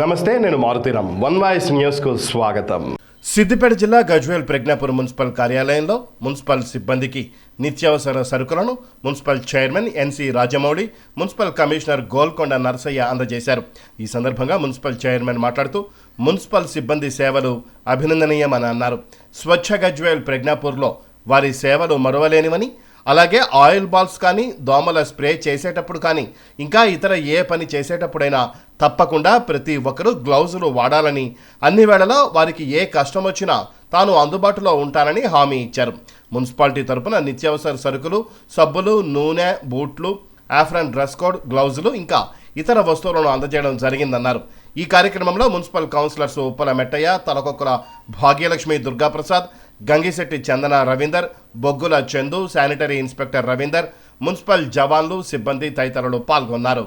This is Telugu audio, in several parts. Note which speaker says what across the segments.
Speaker 1: నమస్తే నేను మారుతీరామ్ వన్ వాయిస్ న్యూస్కు స్వాగతం.
Speaker 2: సిద్దిపేట జిల్లా గజ్వేల్ ప్రజ్ఞాపూర్ మున్సిపల్ కార్యాలయంలో మున్సిపల్ సిబ్బందికి నిత్యావసర సరుకులను municipal chairman N C Rajamouli municipal commissioner Golkonda Narasaiah అందజేశారు. ఈ సందర్భంగా మున్సిపల్ చైర్మన్ మాట్లాడుతూ మున్సిపల్ సిబ్బంది సేవలు అభినందనీయమని అన్నారు. స్వచ్ఛ గజ్వేల్ ప్రజ్ఞాపూర్లో వారి సేవలు మరువలేనివని అలాగే ఆయిల్ బాల్స్ కానీ దోమల స్ప్రే చేసేటప్పుడు కానీ ఇంకా ఇతర ఏ పని చేసేటప్పుడైనా తప్పకుండా ప్రతి ఒక్కరూ గ్లౌజులు వాడాలని. అన్ని వేళలా వారికి ఏ కష్టం వచ్చినా తాను అందుబాటులో ఉంటానని హామీ ఇచ్చారు. మున్సిపాలిటీ తరపున నిత్యావసర సరుకులు సబ్బులు నూనె బూట్లు ఆఫ్రన్ డ్రెస్ కోడ్ గ్లౌజులు ఇంకా ఇతర వస్తువులను అందజేయడం జరిగిందన్నారు. ఈ కార్యక్రమంలో municipal councillors Uppala Mettaiah Talakokkala Bhagyalakshmi Durgaprasad Gangishetti Chandana Ravinder Boggula Chandu sanitary inspector Ravinder municipal జవాన్లు సిబ్బంది తదితరులు పాల్గొన్నారు.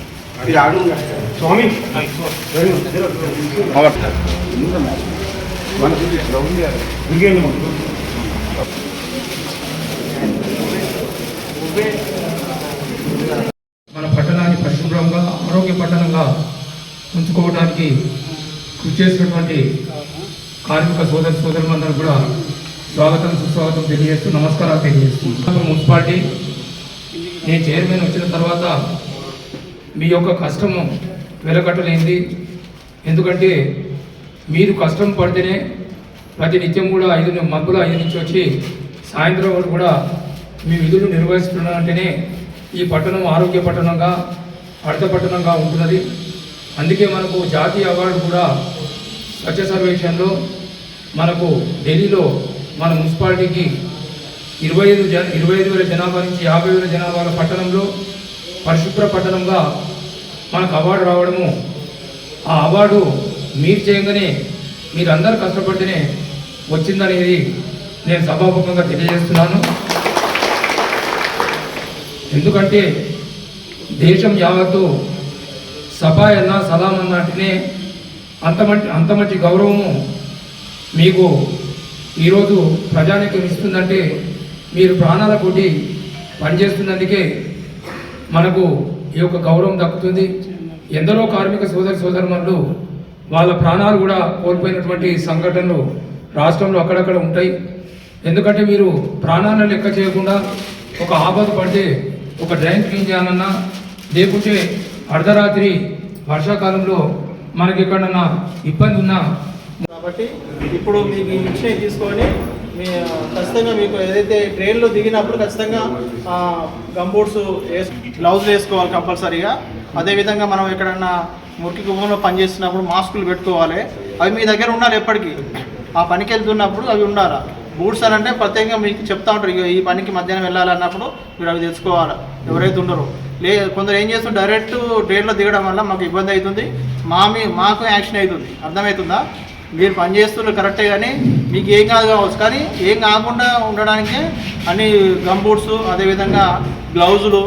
Speaker 3: స్వామి.
Speaker 4: మన పట్టణాన్ని పరిశుభ్రంగా ఆరోగ్య పట్టణంగా ఉంచుకోవడానికి కృషి చేసినటువంటి కార్మిక సోదర సోదరులందరూ కూడా స్వాగతం సుస్వాగతం తెలియజేస్తూ నమస్కారాలు తెలియజేస్తున్నాను. మున్సిపాలిటీ నేను చైర్మన్ వచ్చిన తర్వాత మీ యొక్క కష్టము వెలకట్టలేంది ఎందుకంటే మీరు కష్టం పడితేనే ప్రతి నిత్యం కూడా ఐదు మబ్బులు ఐదు నుంచి వచ్చి సాయంత్రం వరకు కూడా మీ విధులు నిర్వహిస్తున్నారంటేనే ఈ పట్టణం ఆరోగ్య పట్టణంగా అర్థ పట్టణంగా ఉంటున్నది. అందుకే మనకు జాతీయ అవార్డు కూడా స్వచ్ఛ సర్వేక్షణలో మనకు ఢిల్లీలో మన మున్సిపాలిటీకి ఇరవై ఐదు జన ఇరవై ఐదు వేల జనాభా నుంచి యాభై వేల జనాభాల పట్టణంలో పరిశుభ్ర పట్టణంగా మనకు అవార్డు రావడము. ఆ అవార్డు మీరు చేయగానే మీరందరూ కష్టపడితేనే వచ్చిందనేది నేను సభాముఖంగా తెలియజేస్తున్నాను. ఎందుకంటే దేశం యావత్తు సభ అన్న సలాం అన్నట్టునే అంత మంచి అంత మంచి గౌరవము మీకు ఈరోజు ప్రజానికం ఇస్తుందంటే మీరు ప్రాణాల కొట్టి పనిచేస్తున్నందుకే మనకు ఈ యొక్క గౌరవం దక్కుతుంది. ఎందరో కార్మిక సోదర సోదరుమణులు వాళ్ళ ప్రాణాలు కూడా కోల్పోయినటువంటి సంఘటనలు రాష్ట్రంలో అక్కడక్కడ ఉంటాయి. ఎందుకంటే మీరు ప్రాణాలను లెక్క చేయకుండా ఒక ఆపద పడితే ఒక డ్రైన్ క్లీన్ చేయాలన్నా లేకుంటే అర్ధరాత్రి వర్షాకాలంలో మనకి ఎక్కడన్నా ఇబ్బంది ఉన్నా
Speaker 5: కాబట్టి ఇప్పుడు మీకు ఇచ్చినవి తీసుకొని మీ ఖచ్చితంగా మీకు ఏదైతే ట్రైన్లో దిగినప్పుడు ఖచ్చితంగా గంబూట్స్ వేసు గ్లౌజ్ వేసుకోవాలి కంపల్సరీగా. అదేవిధంగా మనం ఎక్కడన్నా మురికి గుమ్మంలో పనిచేస్తున్నప్పుడు మాస్కులు పెట్టుకోవాలి. అవి మీ దగ్గర ఉండాలి ఎప్పటికీ. ఆ పనికి వెళ్తున్నప్పుడు అవి ఉండాలా? బూట్స్ అని అంటే ప్రత్యేకంగా మీకు చెప్తా ఉంటారు. ఇక ఈ పనికి మధ్యాహ్నం వెళ్ళాలన్నప్పుడు మీరు అవి తెచ్చుకోవాలి? ఎవరైతే ఉండరో లే కొందరు ఏం చేస్తారు డైరెక్ట్ ట్రైన్లో దిగడం వల్ల మాకు ఇబ్బంది అవుతుంది. మా మీ మాకు యాక్షన్ అవుతుంది. అర్థమవుతుందా? మీరు పని చేస్తున్నారు కరెక్టే కానీ మీకు ఏం కాదు కావచ్చు. కానీ ఏం కాకుండా ఉండడానికి అన్ని గంబూట్స్ అదేవిధంగా గ్లౌజులు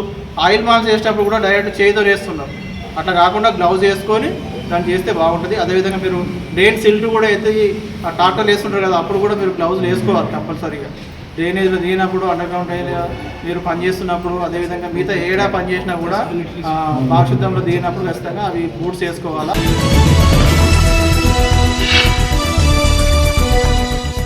Speaker 5: ఆయిల్ మాల్స్ వేసేటప్పుడు కూడా డైరెక్ట్ చేయితో వేస్తున్నారు. అట్లా కాకుండా గ్లౌజ్ వేసుకొని దాన్ని చేస్తే బాగుంటుంది. అదేవిధంగా మీరు డ్రైన్ సిల్ట్ కూడా అయితే ఆ టాక్టర్లు వేస్తుంటారు కదా అప్పుడు కూడా మీరు గ్లౌజులు వేసుకోవాలి కంపల్సరీగా డ్రైనేజ్లో దిగినప్పుడు అండర్గ్రౌండ్ మీరు పని చేస్తున్నప్పుడు అదేవిధంగా మిగతా ఏడా పని చేసినా కూడా ఆ, దిగినప్పుడు ఖచ్చితంగా అవి బూట్స్ వేసుకోవాలా?